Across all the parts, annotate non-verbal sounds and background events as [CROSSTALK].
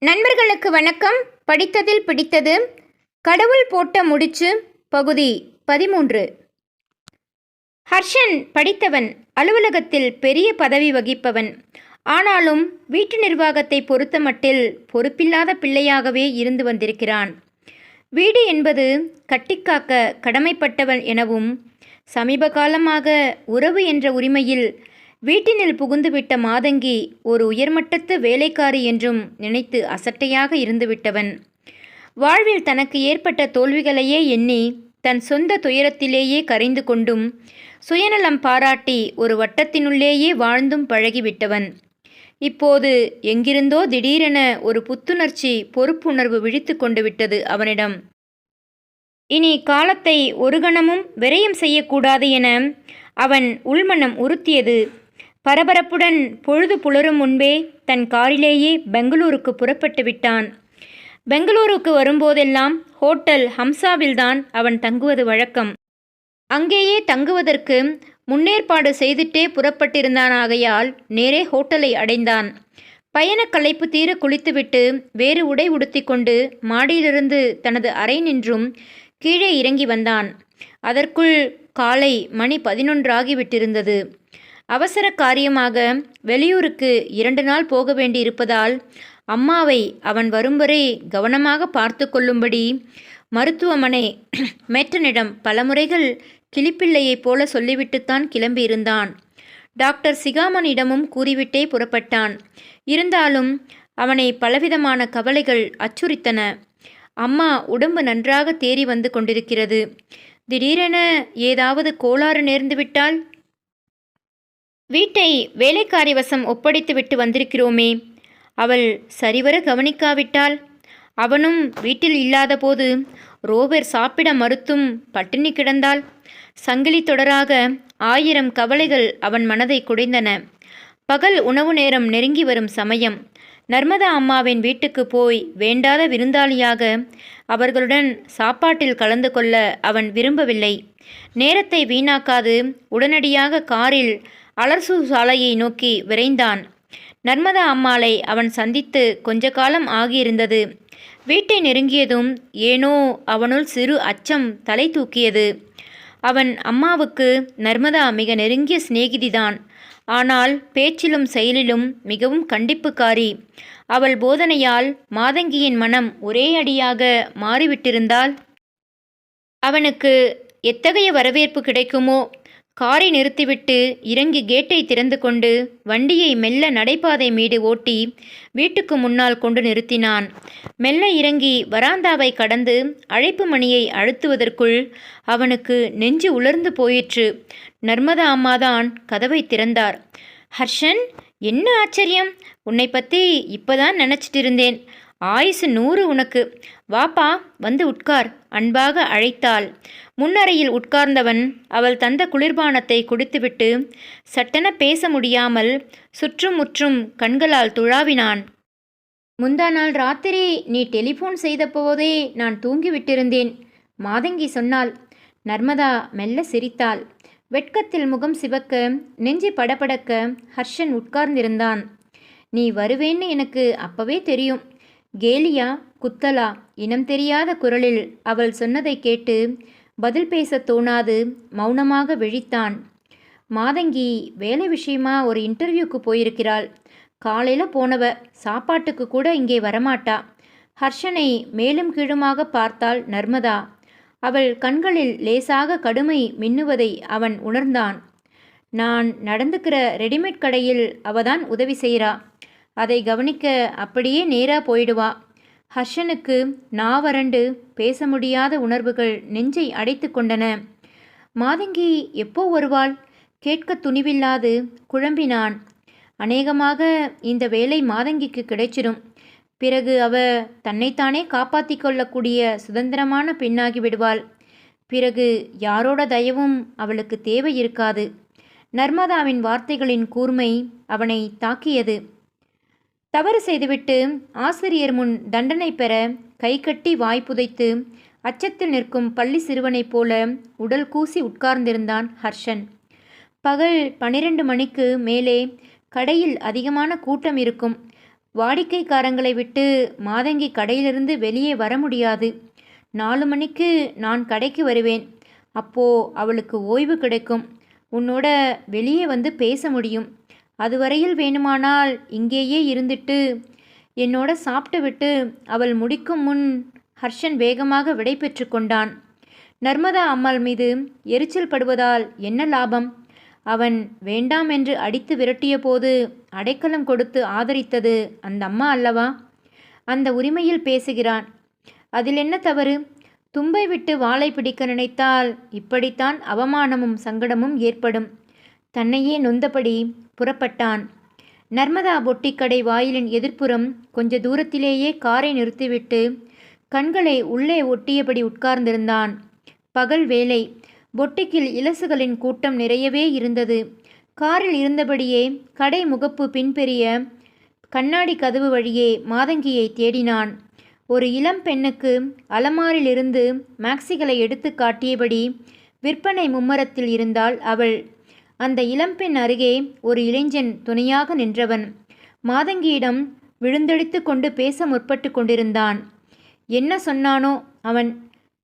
நண்பர்களுக்கு வணக்கம். படித்ததில் பிடித்தது. கடவுள் போட்ட முடிச்சு. பகுதி பதிமூன்று. ஹர்ஷன் படித்தவன். அலுவலகத்தில் பெரிய பதவி வகிப்பவன். ஆனாலும் வீட்டு நிர்வாகத்தை பொறுத்தமட்டில் பொறுப்பில்லாத பிள்ளையாகவே இருந்து வந்திருக்கிறான். வீடு என்பது கட்டிக்காக்க கடமைப்பட்டவன் எனவும் சமீப காலமாக உறவு என்ற உரிமையில் வீட்டினில் புகுந்துவிட்ட மாதங்கி ஒரு உயர்மட்டத்து வேலைக்காரி என்றும் நினைத்து அசட்டையாக இருந்துவிட்டவன். வாழ்வில் தனக்கு ஏற்பட்ட தோல்விகளையே எண்ணி தன் சொந்த துயரத்திலேயே கரைந்து கொண்டும் சுயநலம் பாராட்டி ஒரு வட்டத்தினுள்ளேயே வாழ்ந்தும் பழகிவிட்டவன். இப்போது எங்கிருந்தோ திடீரென ஒரு புத்துணர்ச்சி பொறுப்புணர்வு விழித்து கொண்டு விட்டது அவனிடம். இனி காலத்தை ஒரு கணமும் விரயம் செய்யக்கூடாது என அவன் உள்மனம் உறுத்தியது. பரபரப்புடன் பொழுது புலரும் முன்பே தன் காரிலேயே பெங்களூருக்கு புறப்பட்டு விட்டான். பெங்களூருக்கு வரும்போதெல்லாம் ஹோட்டல் ஹம்சாவில்தான் அவன் தங்குவது வழக்கம். அங்கேயே தங்குவதற்கு முன்னேற்பாடு செய்துட்டே புறப்பட்டிருந்தான் ஆகையால் நேரே ஹோட்டலை அடைந்தான். பயண களைப்பு தீர குளித்துவிட்டு வேறு உடை உடுத்திக்கொண்டு மாடியிலிருந்து தனது அறை நின்றும் கீழே இறங்கி வந்தான். அதற்குள் காலை மணி பதினொன்றாகிவிட்டிருந்தது. அவசர காரியமாக வெளியூருக்கு இரண்டு நாள் போக வேண்டியிருப்பதால் அம்மாவை அவன் வரும் வரை கவனமாக பார்த்து கொள்ளும்படி மருத்துவமனை [CLEARS THROAT] மேட்டனிடம் பலமுறைகள் கிளிப்பிள்ளையைப் போல சொல்லிவிட்டுத்தான் கிளம்பியிருந்தான். டாக்டர் சிகாமனிடமும் கூறிவிட்டே புறப்பட்டான். இருந்தாலும் அவனை பலவிதமான கவலைகள் அச்சுறுத்தன அம்மா உடம்பு நன்றாக தேறி வந்து கொண்டிருக்கிறது. திடீரென ஏதாவது கோளாறு நேர்ந்துவிட்டால் வீட்டை வேலைக்காரி வசம் ஒப்படைத்து விட்டு வந்திருக்கிறோமே. அவள் சரிவர கவனிக்காவிட்டால் அவனும் வீட்டில் இல்லாதபோது ரோபர் சாப்பிட மறுத்தும் பட்டினி கிடந்தால் சங்கிலி தொடராக ஆயிரம் கவலைகள் அவன் மனதை குடைந்தன. பகல் உணவு நேரம் நெருங்கி வரும் சமயம். நர்மதா அம்மாவின் வீட்டுக்கு போய் வேண்டாத விருந்தாளியாக அவர்களுடன் சாப்பாட்டில் கலந்து கொள்ள அவன் விரும்பவில்லை. நேரத்தை வீணாக்காது உடனடியாக காரில் அலர்சு சாலையை நோக்கி விரைந்தான். நர்மதா அம்மாளை அவன் சந்தித்து கொஞ்ச காலம் ஆகியிருந்தது. வீட்டை நெருங்கியதும் ஏனோ அவனுள் சிறு அச்சம் தலை தூக்கியது. அவன் அம்மாவுக்கு நர்மதா மிக நெருங்கிய சிநேகிதிதான். ஆனால் பேச்சிலும் செயலிலும் மிகவும் கண்டிப்புக்காரி. அவள் போதனையால் மாதங்கியின் மனம் ஒரே அடியாக மாறிவிட்டிருந்தால்? அவனுக்கு எத்தகைய வரவேற்பு கிடைக்குமோ? காரை நிறுத்திவிட்டு இறங்கி கேட்டை திறந்து கொண்டு வண்டியை மெல்ல நடைபாதை மீது ஓட்டி வீட்டுக்கு முன்னால் கொண்டு நிறுத்தினான். மெல்ல இறங்கி வராந்தாவை கடந்து அழைப்பு மணியை அழுத்துவதற்குள் அவனுக்கு நெஞ்சு உலர்ந்து போயிற்று. நர்மதா அம்மாதான் கதவை திறந்தார். ஹர்ஷன் என்ன ஆச்சரியம்? உன்னை பற்றி இப்போதான் நினச்சிட்டு இருந்தேன். ஆயுசு நூறு உனக்கு. வாப்பா வந்து உட்கார் அன்பாக அழைத்தாள். முன்னறையில் உட்கார்ந்தவன் அவள் தந்த குளிர்பானத்தை குடித்துவிட்டு சட்டென பேச முடியாமல் சுற்றும் முற்றும் கண்களால் துழாவினான். முந்தா நாள் ராத்திரி நீ டெலிஃபோன் செய்த போதே நான் தூங்கிவிட்டிருந்தேன் மாதங்கி சொன்னாள். நர்மதா மெல்ல சிரித்தாள். வெட்கத்தில் முகம் சிவக்க நெஞ்சி படபடக்க ஹர்ஷன் உட்கார்ந்திருந்தான். நீ வருவேன்னு எனக்கு அப்பவே தெரியும். கேலியா குத்தலா இனம் தெரியாத குரலில் அவள் சொன்னதை கேட்டு பதில் பேச தோணாது மௌனமாக விழித்தான். மாதங்கி வேலை விஷயமா ஒரு இன்டர்வியூக்கு போயிருக்கிறாள். காலையில் போனவ சாப்பாட்டுக்கு கூட இங்கே வரமாட்டா. ஹர்ஷனை மேலும் கீழுமாக பார்த்தாள் நர்மதா. அவள் கண்களில் லேசாக கடுமை மின்னுவதை அவன் உணர்ந்தான். நான் நடந்துக்கிற ரெடிமேட் கடையில் அவதான் உதவி செய்கிறா அதை கவனிக்க அப்படியே நேராக போயிடுவா. ஹர்ஷனுக்கு நாவரண்டு பேச முடியாத உணர்வுகள் நெஞ்சை அடைத்து கொண்டன. மாதங்கி எப்போ வருவாள்? கேட்க துணிவில்லாது குழம்பினான். அநேகமாக இந்த வேலை மாதங்கிக்கு கிடைச்சிடும் பிறகு அவ தன்னைத்தானே காப்பாற்றி கொள்ளக்கூடிய சுதந்திரமான பெண்ணாகி விடுவாள். பிறகு யாரோட தயவும் அவளுக்கு தேவை இருக்காது. நர்மதாவின் வார்த்தைகளின் கூர்மை அவனை தாக்கியது. தவறு செய்துவிட்டு ஆசிரியர் முன் தண்டனை பெற கை கட்டி வாய் புதைத்து அச்சத்தில் நிற்கும் பள்ளி சிறுவனைப் போல உடல் கூசி உட்கார்ந்திருந்தான் ஹர்ஷன். பகல் பனிரெண்டு மணிக்கு மேலே கடையில் அதிகமான கூட்டம் இருக்கும். வாடிக்கைக்காரங்களை விட்டு மாதங்கி கடையிலிருந்து வெளியே வர முடியாது. நாலு மணிக்கு நான் கடைக்கு வருவேன். அப்போ அவளுக்கு ஓய்வு கிடைக்கும். உன்னோட வெளியே வந்து பேச முடியும். அதுவரையில் வேணுமானால் இங்கேயே இருந்துட்டு என்னோட சாப்பிட்டுவிட்டு அவள் முடிக்கும் முன் ஹர்ஷன் வேகமாக விடை பெற்று கொண்டான். நர்மதா அம்மாள் மீது எரிச்சல் படுவதால் என்ன லாபம்? அவன் வேண்டாம் என்று அடித்து விரட்டிய போது அடைக்கலம் கொடுத்து ஆதரித்தது அந்த அம்மா அல்லவா? அந்த உரிமையில் பேசுகிறான். அதில் என்ன தவறு? தும்பை விட்டு வாளை பிடிக்க நினைத்தால் இப்படித்தான் அவமானமும் சங்கடமும் ஏற்படும். தன்னையே நொந்தபடி புறப்பட்டான். நர்மதா பொட்டிக்கடை வாயிலின் எதிர்ப்புறம் கொஞ்ச தூரத்திலேயே காரை நிறுத்திவிட்டு கண்களை உள்ளே ஒட்டியபடி உட்கார்ந்திருந்தான். பகல் வேலை பொட்டிக்கில் இலசுகளின் கூட்டம் நிறையவே இருந்தது. காரில் இருந்தபடியே கடை முகப்பு பின்பெரிய கண்ணாடி கதவு வழியே மாதங்கியை தேடினான். ஒரு இளம் பெண்ணுக்கு அலமாரிலிருந்து மேக்சிகளை எடுத்து காட்டியபடி விற்பனை மும்மரத்தில் இருந்தாள் அவள் அந்த இளம்பெண் அருகே ஒரு இளைஞன் துணையாக நின்றவன். மாதங்கியிடம் விழுந்தடித்து கொண்டு பேச முற்பட்டு கொண்டிருந்தான். என்ன சொன்னானோ அவன்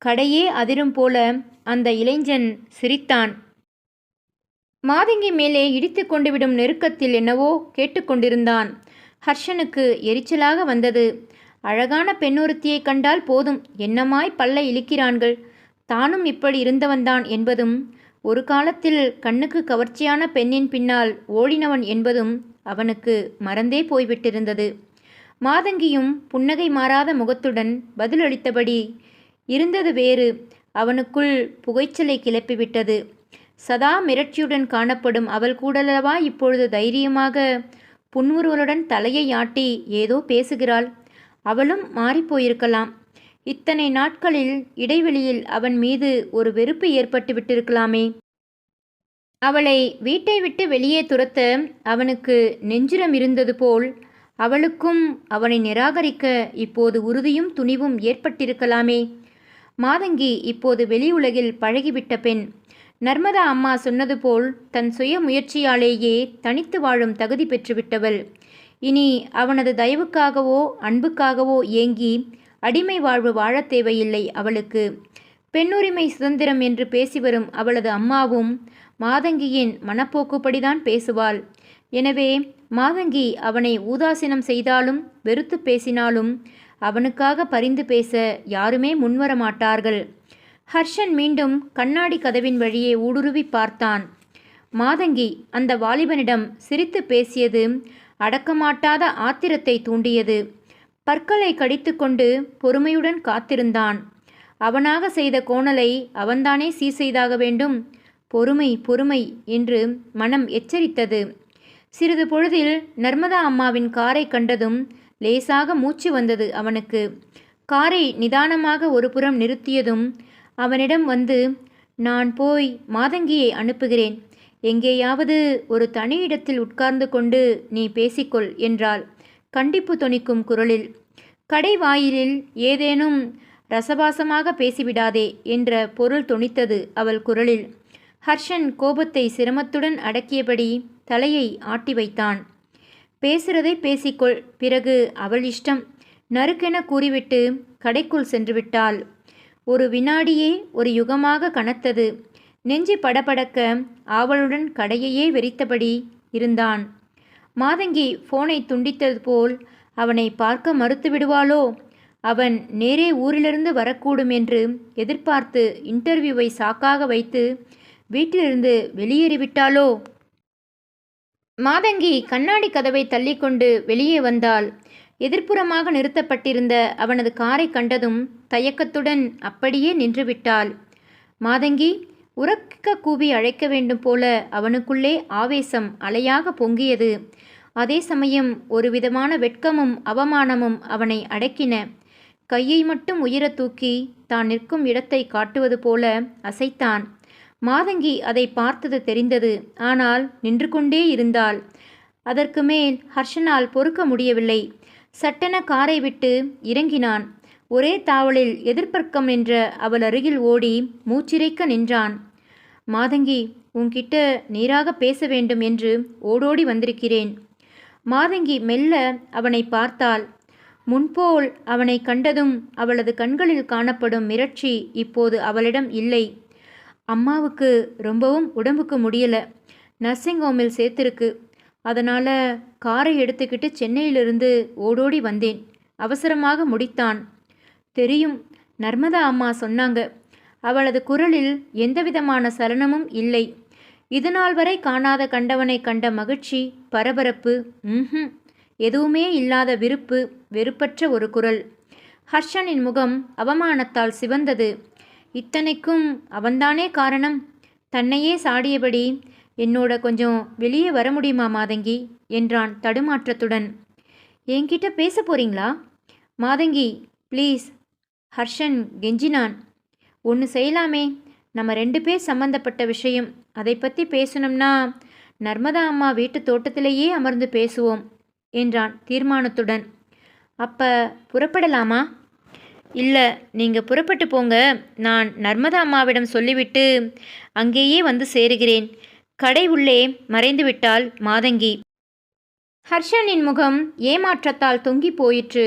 கடையே அதிரும் போல அந்த இளைஞன் சிரித்தான். மாதங்கி மேலே இடித்து கொண்டு விடும் நெருக்கத்தில் என்னவோ கேட்டுக்கொண்டிருந்தான் ஹர்ஷனுக்கு எரிச்சலாக வந்தது. அழகான பெண்ணொருத்தியை கண்டால் போதும். என்னமாய் பல்ல இழுக்கிறான்கள். தானும் இப்படி இருந்தவன்தான் என்பதும் ஒரு காலத்தில் கண்ணுக்கு கவர்ச்சியான பெண்ணின் பின்னால் ஓடினவன் என்பதும் அவனுக்கு மறந்தே போய்விட்டிருந்தது. மாதங்கியும் புன்னகை மாறாத முகத்துடன் பதிலளித்தபடி இருந்தது வேறு. அவனுக்குள் புகைச்சலை கிளப்பிவிட்டது. சதா மிரட்சியுடன் காணப்படும் அவள் கூடலவா இப்பொழுது தைரியமாக புன்முறுவலுடன் தலையை ஆட்டி ஏதோ பேசுகிறாள். அவளும் மாறிப்போயிருக்கலாம். இத்தனை நாட்களில் இடைவெளியில் அவன் மீது ஒரு வெறுப்பு ஏற்பட்டு விட்டிருக்கலாமே. அவளை வீட்டை விட்டு வெளியே துரத்த அவனுக்கு நெஞ்சிரம் இருந்தது போல் அவளுக்கும் அவனை நிராகரிக்க இப்போது உறுதியும் துணிவும் ஏற்பட்டிருக்கலாமே. மாதங்கி இப்போது வெளி உலகில் பழகிவிட்ட பெண். நர்மதா அம்மா சொன்னது போல் தன் சுய முயற்சியாலேயே தனித்து வாழும் தகுதி பெற்றுவிட்டவள். இனி அவனது தயவுக்காகவோ அன்புக்காகவோ ஏங்கி அடிமை வாழ்வு வாழத் தேவையில்லை. அவளுக்கு பெண்ணுரிமை சுதந்திரம் என்று பேசி வரும் அவளது அம்மாவும் மாதங்கியின் மனப்போக்குப்படிதான் பேசுவாள். எனவே மாதங்கி அவனை ஊதாசீனம் செய்தாலும் வெறுத்து பேசினாலும் அவனுக்காக பரிந்து பேச யாருமே முன்வர மாட்டார்கள் ஹர்ஷன் மீண்டும் கண்ணாடி கதவின் வழியே ஊடுருவி பார்த்தான். மாதங்கி அந்த வாலிபனிடம் சிரித்து பேசியது அடக்கமாட்டாத ஆத்திரத்தை தூண்டியது. பற்களை கடித்துக்கொண்டு பொறுமையுடன் காத்திருந்தான். அவனாக செய்த கோணலை அவன்தானே சீர் செய்தாக வேண்டும். பொறுமை பொறுமை என்று மனம் எச்சரித்தது. சிறிது பொழுதில் நர்மதா அம்மாவின் காரை கண்டதும் லேசாக மூச்சு வந்தது அவனுக்கு. காரை நிதானமாக ஒரு புறம் நிறுத்தியதும் அவனிடம் வந்து நான் போய் மாதங்கியை அனுப்புகிறேன். எங்கேயாவது ஒரு தனி இடத்தில் உட்கார்ந்து கொண்டு நீ பேசிக்கொள் என்றாள். கண்டிப்பு தொனிக்கும் குரலில் கடை வாயிலில் ஏதேனும் ரசபாசமாக பேசிவிடாதே என்ற பொருள் தொனித்தது அவள் குரலில். ஹர்ஷன் கோபத்தை சிரமத்துடன் அடக்கியபடி தலையை ஆட்டி வைத்தான். பேசுறதை பேசிக்கொள் பிறகு அவள் இஷ்டம். நறுக்கென கூறிவிட்டு கடைக்குள் சென்று விட்டாள் ஒரு வினாடியே ஒரு யுகமாக கனத்தது. நெஞ்சு படபடக்க ஆவலுடன் கடையையே வெறித்தபடி இருந்தான். மாதங்கி போனை துண்டித்தது போல் அவனை பார்க்க மறுத்து விடுவாளோ அவன் நேரே ஊரிலிருந்து வரக்கூடும் என்று எதிர்பார்த்து இன்டர்வியூவை சாக்காக வைத்து வீட்டிலிருந்து வெளியேறிவிட்டாளோ? மாதங்கி கண்ணாடி கதவை தள்ளிக்கொண்டு வெளியே வந்தாள். எதிர்ப்புறமாக நிறுத்தப்பட்டிருந்த அவனது காரை கண்டதும் தயக்கத்துடன் அப்படியே நின்றுவிட்டாள். மாதங்கி உறக்க கூவி அழைக்க வேண்டும் போல அவனுக்குள்ளே ஆவேசம் அலையாக பொங்கியது. அதே சமயம் ஒரு விதமான வெட்கமும் அவமானமும் அவனை அடக்கின. கையை மட்டும் உயர தூக்கி தான் நிற்கும் இடத்தை காட்டுவது போல அசைத்தான். மாதங்கி அதை பார்த்தது தெரிந்தது. ஆனால் நின்று கொண்டே இருந்தாள். அதற்கு மேல் ஹர்ஷனால் பொறுக்க முடியவில்லை. சட்டென காரை விட்டு இறங்கினான். ஒரே தாவலில் எதிர்ப்பக்கம் நின்ற அவள் அருகில் ஓடி மூச்சிறைக்க நின்றான். மாதங்கி உன்கிட்ட நேராக பேச வேண்டும் என்று ஓடோடி வந்திருக்கிறேன். மாதங்கி மெல்ல அவனை பார்த்தாள். முன்போல் அவனை கண்டதும் அவளது கண்களில் காணப்படும் மிரட்சி இப்போது அவளிடம் இல்லை. அம்மாவுக்கு ரொம்பவும் உடம்புக்கு முடியல. நர்சிங் ஹோமில் சேர்த்துருக்கு. அதனால் காரை எடுத்துக்கிட்டு சென்னையிலிருந்து ஓடோடி வந்தேன். அவசரமாக முடித்தான். தெரியும். நர்மதா அம்மா சொன்னாங்க அவளது குரலில் எந்தவிதமான சலனமும் இல்லை. இதுநாள் வரை காணாத கண்டவனை கண்ட மகிழ்ச்சி பரபரப்பு ம்ஹும் எதுவுமே இல்லாத விருப்பு வெறுப்பற்ற ஒரு குரல். ஹர்ஷனின் முகம் அவமானத்தால் சிவந்தது. இத்தனைக்கும் அவன்தானே காரணம்? தன்னையே சாடியபடி என்னோட கொஞ்சம் வெளியே வர முடியுமா மாதங்கி? என்றான் தடுமாற்றத்துடன். என்கிட்ட பேச போறீங்களா? மாதங்கி ப்ளீஸ் ஹர்ஷன் கெஞ்சினான் ஒன்று செய்யலாமே. நம்ம ரெண்டு பேர் சம்மந்தப்பட்ட விஷயம். அதை பற்றி பேசணும்னா நர்மதா அம்மா வீட்டு தோட்டத்திலேயே அமர்ந்து பேசுவோம் என்றான் தீர்மானத்துடன். அப்ப புறப்படலாமா? இல்லை நீங்கள் புறப்பட்டு போங்க. நான் நர்மதா அம்மாவிடம் சொல்லிவிட்டு அங்கேயே வந்து சேருகிறேன். கடை உள்ளே மறைந்து விட்டாள் மாதங்கி. ஹர்ஷனின் முகம் ஏமாற்றத்தால் தொங்கி போயிற்று.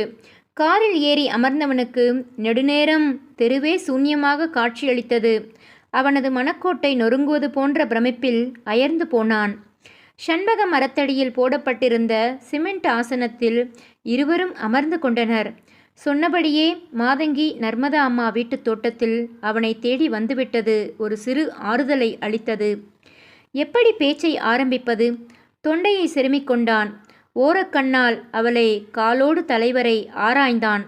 காரில் ஏறி அமர்ந்தவனுக்கு நெடுநேரம் தெருவே சூன்யமாக காட்சியளித்தது. அவனது மனக்கோட்டை நொறுங்குவது போன்ற பிரமிப்பில் அயர்ந்து போனான். ஷண்பக மரத்தடியில் போடப்பட்டிருந்த சிமெண்ட் ஆசனத்தில் இருவரும் அமர்ந்து கொண்டனர். சொன்னபடியே மாதங்கி நர்மதா அம்மா வீட்டுத் தோட்டத்தில் அவனை தேடி வந்துவிட்டது. ஒரு சிறு ஆறுதலை அளித்தது. எப்படி பேச்சை ஆரம்பிப்பது? தொண்டையை செருமிக் கொண்டான். ஓரக்கண்ணால் அவளை காலோடு தலைவரை ஆராய்ந்தான்.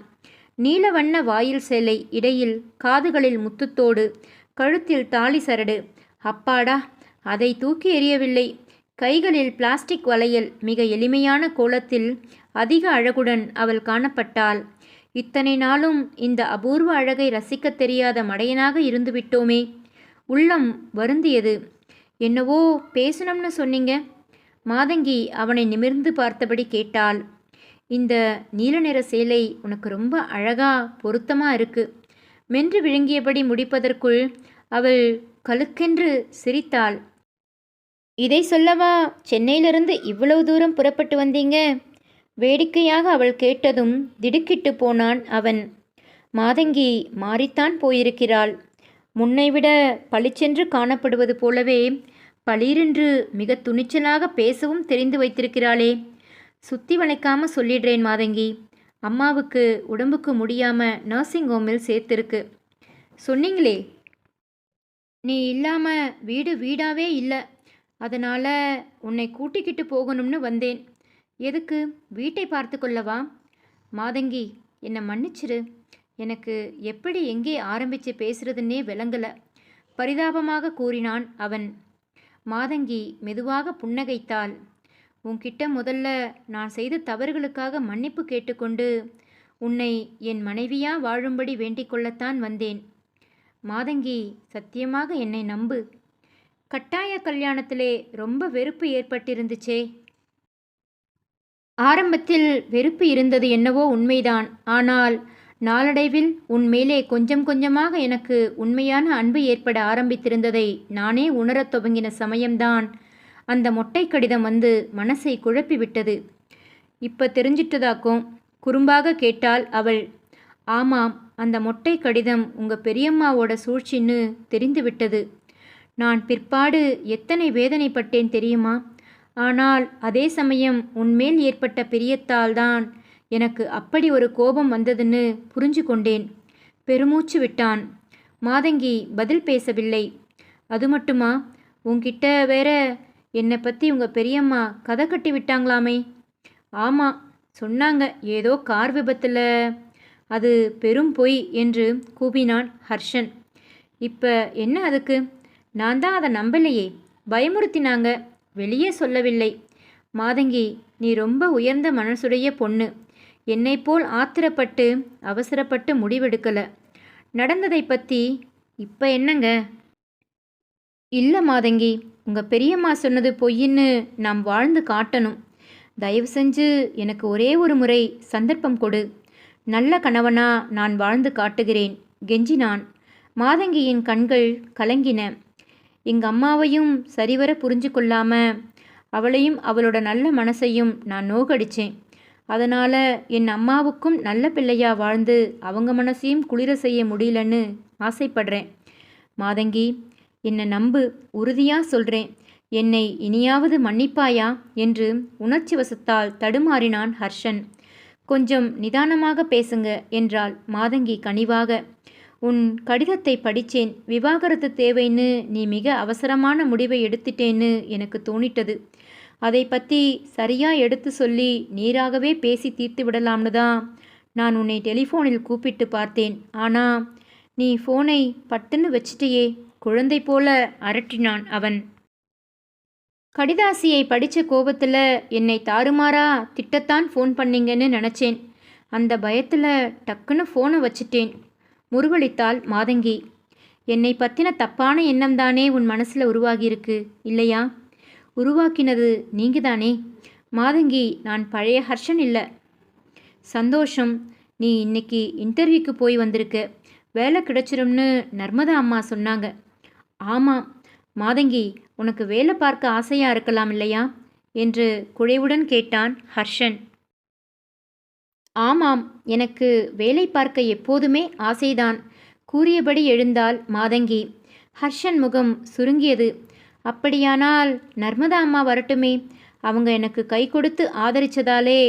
நீலவண்ண வாயில் சேலை இடையில் காதுகளில் முத்துத்தோடு கழுத்தில் தாலி சரடு. அப்பாடா அதை தூக்கி எறியவில்லை. கைகளில் பிளாஸ்டிக் வளையல் மிக எளிமையான கோலத்தில் அதிக அழகுடன் அவள் காணப்பட்டாள். இத்தனை நாளும் இந்த அபூர்வ அழகை ரசிக்கத் தெரியாத மடையனாக இருந்துவிட்டோமே. உள்ளம் வருந்தியது. என்னவோ பேசணும்னு சொன்னீங்க. மாதங்கி அவனை நிமிர்ந்து பார்த்தபடி கேட்டாள் இந்த நீல நிற சேலை உனக்கு ரொம்ப அழகா பொருத்தமாக இருக்கு. மென்று விழுங்கியபடி முடிப்பதற்குள் அவள் கலுக்கென்று சிரித்தாள் இதை சொல்லவா சென்னையிலிருந்து இவ்வளவு தூரம் புறப்பட்டு வந்தீங்க? வேடிக்கையாக அவள் கேட்டதும் திடுக்கிட்டு போனான் அவன். மாதங்கி மாறித்தான் போயிருக்கிறாள். முன்னைவிட பளிச்சென்று காணப்படுவது போலவே பளீரென்று மிக துணிச்சலாக பேசவும் தெரிந்து வைத்திருக்கிறாளே. சுத்தி வளைக்காம சொல்லிடுறேன் மாதங்கி. அம்மாவுக்கு உடம்புக்கு முடியாம நர்சிங் ஹோமில் சேர்த்திருக்கு. சொன்னீங்களே. நீ இல்லாம வீடு வீடாவே இல்லை. அதனால உன்னை கூட்டிக்கிட்டு போகணும்னு வந்தேன். எதுக்கு? வீட்டை பார்த்து கொள்ளவா? மாதங்கி என்னை மன்னிச்சிரு. எனக்கு எப்படி எங்கே ஆரம்பித்து பேசுறதுன்னே விளங்கல. பரிதாபமாக கூறினான் அவன். மாதங்கி மெதுவாக புன்னகைத்தாள். உன்கிட்ட முதல்ல நான் செய்த தவறுகளுக்காக மன்னிப்பு கேட்டுக்கொண்டு உன்னை என் மனைவியா வாழும்படி வேண்டிக்கொள்ளத்தான் வந்தேன். மாதங்கி சத்தியமாக என்னை நம்பு. கட்டாய கல்யாணத்திலே ரொம்ப வெறுப்பு ஏற்பட்டிருந்துச்சே. ஆரம்பத்தில் வெறுப்பு இருந்தது என்னவோ உண்மைதான். ஆனால் நாளடைவில் உன் மேலே கொஞ்சம் கொஞ்சமாக எனக்கு உண்மையான அன்பு ஏற்பட ஆரம்பித்திருந்ததை நானே உணரத் துவங்கின சமயம்தான். அந்த மொட்டை கடிதம் வந்து மனசை குழப்பிவிட்டது இப்போ தெரிஞ்சிட்டதாக்கும் குறும்பாக கேட்டாள் அவள். ஆமாம் அந்த மொட்டை கடிதம் உங்கள் பெரியம்மாவோட சூழ்ச்சின்னு தெரிந்துவிட்டது நான் பிற்பாடு எத்தனை வேதனைப்பட்டேன் தெரியுமா? ஆனால் அதே சமயம் உன்மேல் ஏற்பட்ட பிரியத்தால் தான் எனக்கு அப்படி ஒரு கோபம் வந்ததுன்னு புரிஞ்சு கொண்டேன் பெருமூச்சு விட்டான். மாதங்கி பதில் பேசவில்லை. அது மட்டுமா? உன்கிட்ட வேற என்னை பற்றி உங்கள் பெரியம்மா கதை கட்டி விட்டாங்களாமே. ஆமாம் சொன்னாங்க ஏதோ கார் விபத்தில். அது பெரும் பொய் என்று கூவினான் ஹர்ஷன். இப்போ என்ன அதுக்கு? நான் தான் அதை நம்பலையே. பயமுறுத்தினாங்க. வெளியே சொல்லவில்லை. மாதங்கி நீ ரொம்ப உயர்ந்த மனசுடைய பொண்ணு. என்னைப்போல் ஆத்திரப்பட்டு அவசரப்பட்டு முடிவெடுக்கலை. நடந்ததை பற்றி இப்போ என்னங்க? இல்லை மாதங்கி உங்கள் பெரியம்மா சொன்னது பொய்ன்னு நாம் வாழ்ந்து காட்டணும். தயவு செஞ்சு எனக்கு ஒரே ஒரு முறை சந்தர்ப்பம் கொடு. நல்ல கணவனா நான் வாழ்ந்து காட்டுகிறேன். கெஞ்சினான் மாதங்கியின் கண்கள் கலங்கின. எங்கள் அம்மாவையும் சரிவர புரிஞ்சு கொள்ளாம அவளையும் அவளோட நல்ல மனசையும் நான் நோகடிச்சேன். அதனால் என் அம்மாவுக்கும் நல்ல பிள்ளையாக வாழ்ந்து அவங்க மனசையும் குளிர செய்ய முடியலன்னு ஆசைப்படுறேன். மாதங்கி என்னை நம்பு உறுதியாக சொல்கிறேன் என்னை இனியாவது மன்னிப்பாயா? என்று உணர்ச்சி வசத்தால் தடுமாறினான் ஹர்ஷன். கொஞ்சம் நிதானமாக பேசுங்க என்றாள் மாதங்கி கனிவாக. உன் கடிதத்தை படித்தேன் விவாகரத்து தேவைன்னு நீ மிக அவசரமான முடிவை எடுத்துட்டேன்னு எனக்கு தோணிட்டது. அதை பற்றி சரியாக எடுத்து சொல்லி நீராகவே பேசி தீர்த்து விடலாம்னு தான் நான் உன்னை டெலிஃபோனில் கூப்பிட்டு பார்த்தேன். ஆனால் நீ ஃபோனை பட்டுன்னு வச்சிட்டியே குழந்தை போல அரட்டினான் அவன். கடிதாசியை படித்த கோபத்தில் என்னை தாறுமாறா திட்டத்தான் ஃபோன் பண்ணீங்கன்னு நினச்சேன். அந்த பயத்தில் டக்குன்னு ஃபோனை வச்சிட்டேன். முருவளித்தாள் மாதங்கி. என்னை பற்றின தப்பான எண்ணம் தானே உன் மனசில் உருவாகியிருக்கு இல்லையா? உருவாக்கினது நீங்கதானே? மாதங்கி நான் பழைய ஹர்ஷன் இல்லை. சந்தோஷம் நீ இன்னைக்கு இன்டர்வியூக்கு போய் வந்திருக்க. வேலை கிடைச்சிரும்னு நர்மதா அம்மா சொன்னாங்க. ஆமாம் மாதங்கி உனக்கு வேலை பார்க்க ஆசையாக இருக்கலாம் இல்லையா? என்று குழைவுடன் கேட்டான் ஹர்ஷன். ஆமாம் எனக்கு வேலை பார்க்க எப்போதுமே ஆசைதான். கூறியபடி எழுந்தாள் மாதங்கி. ஹர்ஷன் முகம் சுருங்கியது. அப்படியானால் நர்மதா அம்மா வரட்டுமே. அவங்க எனக்கு கை கொடுத்து ஆதரிச்சதாலே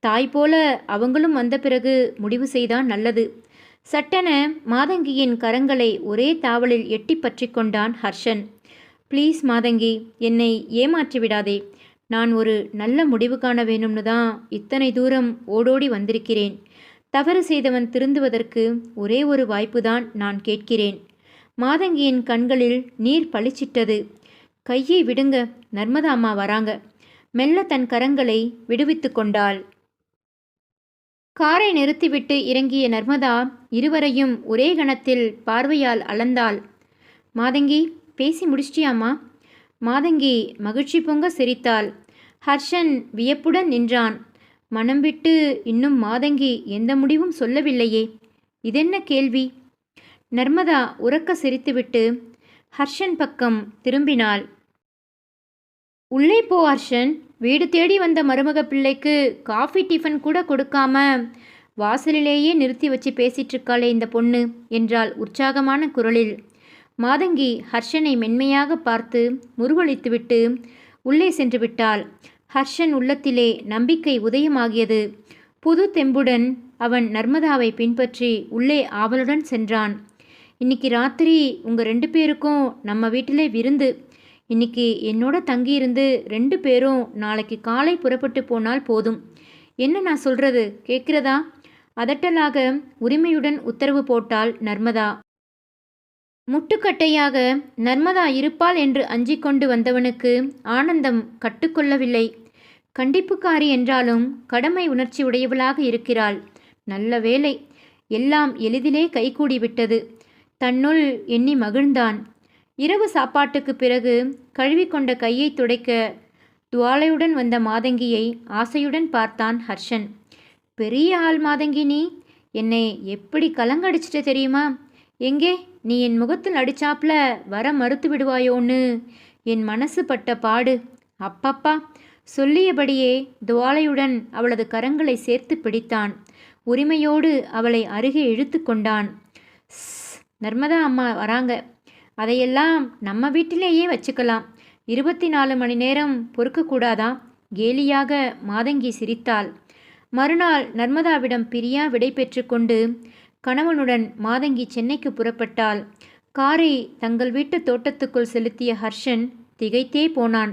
தாய் போல அவங்களும் வந்த பிறகு முடிவு செய்தான் நல்லது. சட்டென மாதங்கியின் கரங்களை ஒரே தாவலில் எட்டி பற்றி கொண்டான் ஹர்ஷன். ப்ளீஸ் மாதங்கி என்னை ஏமாற்றி விடாதே. நான் ஒரு நல்ல முடிவு காண வேணும்னு தான் இத்தனை தூரம் ஓடோடி வந்திருக்கிறேன். தவறு செய்தவன் திருந்துவதற்கு ஒரே ஒரு வாய்ப்புதான் நான் கேட்கிறேன். மாதங்கியின் கண்களில் நீர் பளிச்சிட்டது. கையை விடுங்க நர்மதா அம்மா வராங்க. மெல்ல தன் கரங்களை விடுவித்து கொண்டாள். காரை நிறுத்திவிட்டு இறங்கிய நர்மதா இருவரையும் ஒரே கணத்தில் பார்வையால் அளந்தாள். மாதங்கி பேசி முடிச்சிட்டியாமா மாதங்கி மகிழ்ச்சி பொங்க சிரித்தாள். ஹர்ஷன் வியப்புடன் நின்றான். மனம் விட்டு இன்னும் மாதங்கி எந்த முடிவும் சொல்லவில்லையே. இதென்ன கேள்வி? நர்மதா உறக்க சிரித்துவிட்டு ஹர்ஷன் பக்கம் திரும்பினாள். உள்ளே போ ஹர்ஷன். வீடு தேடி வந்த மருமக பிள்ளைக்கு காஃபி டிஃபன் கூட கொடுக்காம வாசலிலேயே நிறுத்தி வச்சு பேசிட்டு இருக்காளே இந்த பொண்ணு என்றால் உற்சாகமான குரலில். மாதங்கி ஹர்ஷனை மென்மையாக பார்த்து முருவளித்துவிட்டு உள்ளே சென்று விட்டாள். ஹர்ஷன் உள்ளத்திலே நம்பிக்கை உதயமாகியது. புது தெம்புடன் அவன் நர்மதாவை பின்பற்றி உள்ளே ஆவலுடன் சென்றான். இன்னைக்கு ராத்திரி உங்கள் ரெண்டு பேருக்கும் நம்ம வீட்டிலே விருந்து. இன்னைக்கு என்னோட தங்கியிருந்து ரெண்டு பேரும் நாளைக்கு காலை புறப்பட்டு போனால் போதும். என்ன நான் சொல்றது? கேட்கிறதா? அதட்டலாக உரிமையுடன் உத்தரவு போட்டாள் நர்மதா. முட்டுக்கட்டையாக நர்மதா இருப்பாள் என்று அஞ்சிக் கொண்டு வந்தவனுக்கு ஆனந்தம் கட்டுக்கொள்ளவில்லை. கண்டிப்புக்காரி என்றாலும் கடமை உணர்ச்சி உடையவளாக இருக்கிறாள். நல்ல வேலை எல்லாம் எளிதிலே கைகூடிவிட்டது தன்னுள் எண்ணி மகிழ்ந்தான். இரவு சாப்பாட்டுக்கு பிறகு கழுவிக்கொண்ட கையை துடைக்க துவாலையுடன் வந்த மாதங்கியை ஆசையுடன் பார்த்தான் ஹர்ஷன். பெரிய ஆள் மாதங்கி நீ என்னை எப்படி கலங்கடிச்சிட்ட தெரியுமா? எங்கே நீ என் முகத்தில் அடிச்சாப்ல வர மறுத்து விடுவாயோன்னு? என் மனசு பட்ட பாடு. அப்பப்பா சொல்லியபடியே துவாலையுடன் அவளது கரங்களை சேர்த்து பிடித்தான். உரிமையோடு அவளை அருகே இழுத்து கொண்டான். "ஸ், நர்மதா அம்மா வராங்க. அதையெல்லாம் நம்ம வீட்டிலேயே வச்சுக்கலாம். இருபத்தி நாலு மணி நேரம் பொறுக்கக்கூடாதா? கேலியாக மாதங்கி சிரித்தாள். மறுநாள் நர்மதாவிடம் பிரியா விடை பெற்றுக்கொண்டு கணவனுடன் மாதங்கி சென்னைக்கு புறப்பட்டாள். காரை தங்கள் வீட்டு தோட்டத்துக்குள் செலுத்திய ஹர்ஷன் திகைத்தே போனான்.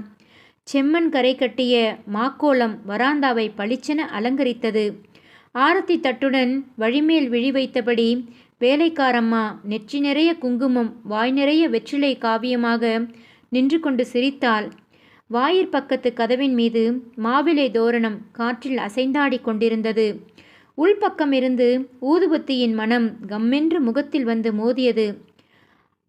செம்மண் கரை கட்டிய மாக்கோலம் வராந்தாவை பளிச்சென அலங்கரித்தது. ஆரத்தி தட்டுடன் வழிமேல் விழி வைத்தபடி வேலைக்காரம்மா நெற்றி நிறைய குங்குமம் வாய் நிறைய வெற்றிலை காவியமாக நின்று கொண்டு சிரித்தாள். வாயிற் பக்கத்து கதவின் மீது மாவிலை தோரணம் காற்றில் அசைந்தாடிக் கொண்டிருந்தது. உள்பக்கமிருந்து ஊதுபத்தியின் மனம் கம்மென்று முகத்தில் வந்து மோதியது.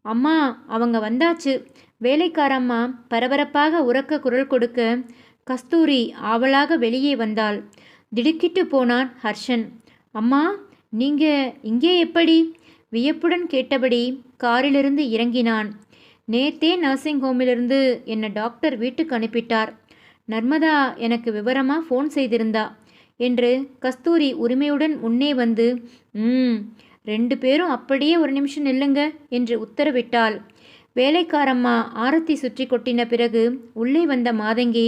அம்மா அவங்க வந்தாச்சு. வேலைக்காரம்மா பரபரப்பாக உறக்க குரல் கொடுக்க கஸ்தூரி ஆவலாக வெளியே வந்தாள். திடுக்கிட்டு போனான் ஹர்ஷன். அம்மா நீங்க இங்கே எப்படி? வியப்புடன் கேட்டபடி காரிலிருந்து இறங்கினான். நேத்தே நர்சிங் ஹோமிலிருந்து என்னை டாக்டர் வீட்டுக்கு அனுப்பிட்டார். நர்மதா எனக்கு விவரமாக ஃபோன் செய்திருந்தா என்று கஸ்தூரி உரிமையுடன் முன்னே வந்து ம் ரெண்டு பேரும் அப்படியே ஒரு நிமிஷம் நில்லுங்க என்று உத்தரவிட்டாள். வேலைக்காரம்மா ஆரத்தி சுற்றி கொட்டின பிறகு உள்ளே வந்த மாதங்கி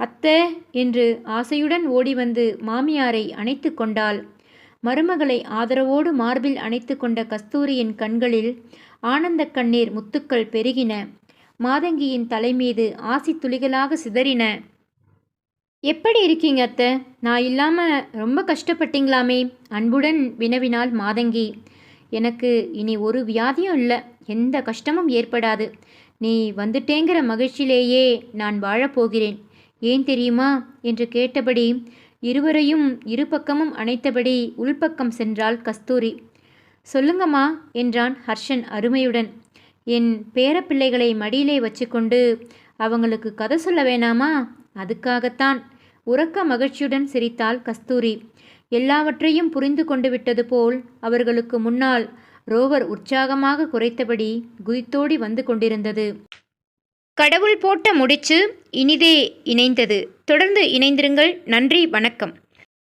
அத்தை என்று ஆசையுடன் ஓடி வந்து மாமியாரை அணைத்து கொண்டாள். மருமகளை ஆதரவோடு மார்பில் அணைத்து கொண்ட கஸ்தூரியின் கண்களில் ஆனந்த கண்ணீர் முத்துக்கள் பெருகின. மாதங்கியின் தலைமீது ஆசி துளிகளாக சிதறின. எப்படி இருக்கீங்க அத்தை? நான் இல்லாமல் ரொம்ப கஷ்டப்பட்டீங்களாமே. அன்புடன் வினவினாள் மாதங்கி. எனக்கு இனி ஒரு வியாதியும் இல்லை. எந்த கஷ்டமும் ஏற்படாது. நீ வந்துட்டேங்கிற மகிழ்ச்சியிலேயே நான் வாழப்போகிறேன் ஏன் தெரியுமா? என்று கேட்டபடி இருவரையும் இரு பக்கமும் அணைத்தபடி உள்பக்கம் சென்றாள் கஸ்தூரி. சொல்லுங்கம்மா என்றான் ஹர்ஷன் அருமையுடன். என் பேரப்பிள்ளைகளை மடியிலே வச்சுக்கொண்டு அவங்களுக்கு கதை சொல்ல வேணாமா? அதுக்காகத்தான். உறக்க மகிழ்ச்சியுடன் சிரித்தாள் கஸ்தூரி. எல்லாவற்றையும் புரிந்து கொண்டு விட்டது போல் அவர்களுக்கு முன்னால் ரோவர் உற்சாகமாக குறைத்தபடி குதித்தோடி வந்து கொண்டிருந்தது. கடவுள் போட்ட முடிச்சு இனிதே இணைந்தது. தொடர்ந்து இணைந்திருங்கள். நன்றி வணக்கம்.